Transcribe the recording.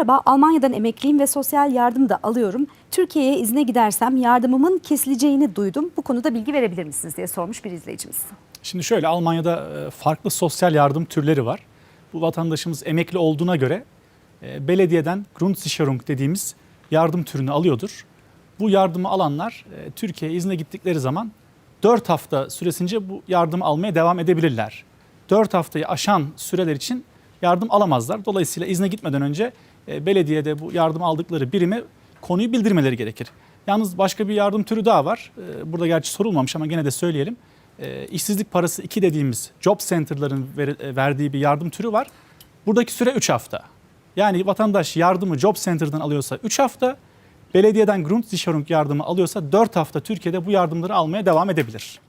Merhaba, Almanya'dan emekliyim ve sosyal yardım da alıyorum. Türkiye'ye izne gidersem yardımımın kesileceğini duydum. Bu konuda bilgi verebilir misiniz diye sormuş bir izleyicimiz. Şimdi şöyle Almanya'da e, farklı sosyal yardım türleri var. Bu vatandaşımız emekli olduğuna göre e, belediyeden Grundsicherung dediğimiz yardım türünü alıyordur. Bu yardımı alanlar e, Türkiye'ye izne gittikleri zaman 4 hafta süresince bu yardımı almaya devam edebilirler. 4 haftayı aşan süreler için yardım alamazlar. Dolayısıyla izne gitmeden önce e, belediyede bu yardım aldıkları birime konuyu bildirmeleri gerekir. Yalnız başka bir yardım türü daha var. E, Burada gerçi sorulmamış ama gene de söyleyelim. E, işsizlik parası 2 dediğimiz job center'ların e, verdiği bir yardım türü var. Buradaki süre 3 hafta. Yani vatandaş yardımı job center'dan alıyorsa 3 hafta, belediyeden Grundsicherung yardımı alıyorsa 4 hafta Türkiye'de bu yardımları almaya devam edebilir.